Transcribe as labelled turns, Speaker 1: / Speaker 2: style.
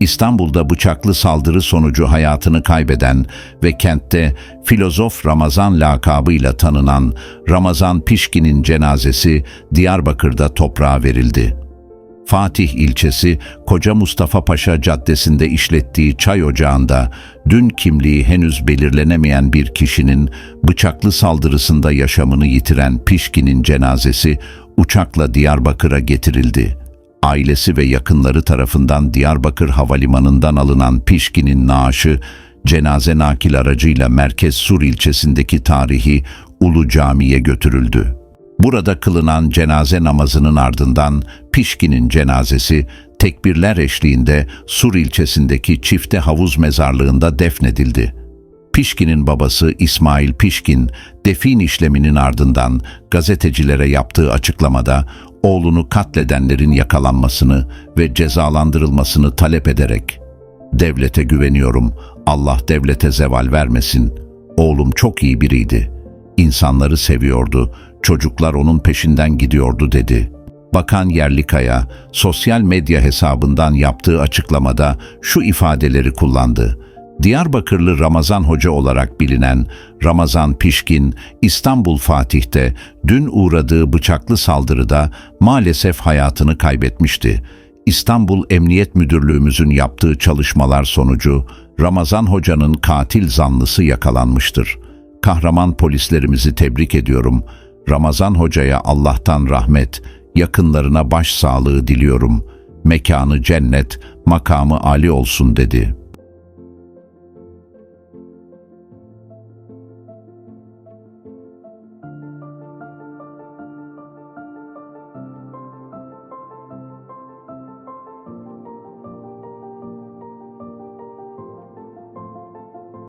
Speaker 1: İstanbul'da bıçaklı saldırı sonucu hayatını kaybeden ve kentte filozof Ramazan lakabıyla tanınan Ramazan Pişkin'in cenazesi Diyarbakır'da toprağa verildi. Fatih ilçesi Koca Mustafa Paşa Caddesi'nde işlettiği çay ocağında dün kimliği henüz belirlenemeyen bir kişinin bıçaklı saldırısında yaşamını yitiren Pişkin'in cenazesi uçakla Diyarbakır'a getirildi. Ailesi ve yakınları tarafından Diyarbakır Havalimanı'ndan alınan Pişkin'in naaşı cenaze nakil aracıyla Merkez Sur ilçesindeki tarihi Ulu Cami'ye götürüldü. Burada kılınan cenaze namazının ardından Pişkin'in cenazesi tekbirler eşliğinde Sur ilçesindeki çifte havuz mezarlığında defnedildi. Pişkin'in babası İsmail Pişkin, defin işleminin ardından gazetecilere yaptığı açıklamada oğlunu katledenlerin yakalanmasını ve cezalandırılmasını talep ederek "Devlete güveniyorum. Allah devlete zeval vermesin. Oğlum çok iyi biriydi. İnsanları seviyordu. Çocuklar onun peşinden gidiyordu." dedi. Bakan Yerlikaya sosyal medya hesabından yaptığı açıklamada şu ifadeleri kullandı. Diyarbakırlı Ramazan Hoca olarak bilinen Ramazan Pişkin, İstanbul Fatih'te dün uğradığı bıçaklı saldırıda maalesef hayatını kaybetmişti. İstanbul Emniyet Müdürlüğümüzün yaptığı çalışmalar sonucu Ramazan Hoca'nın katil zanlısı yakalanmıştır. Kahraman polislerimizi tebrik ediyorum. Ramazan Hoca'ya Allah'tan rahmet, yakınlarına başsağlığı diliyorum. Mekanı cennet, makamı âli olsun dedi.''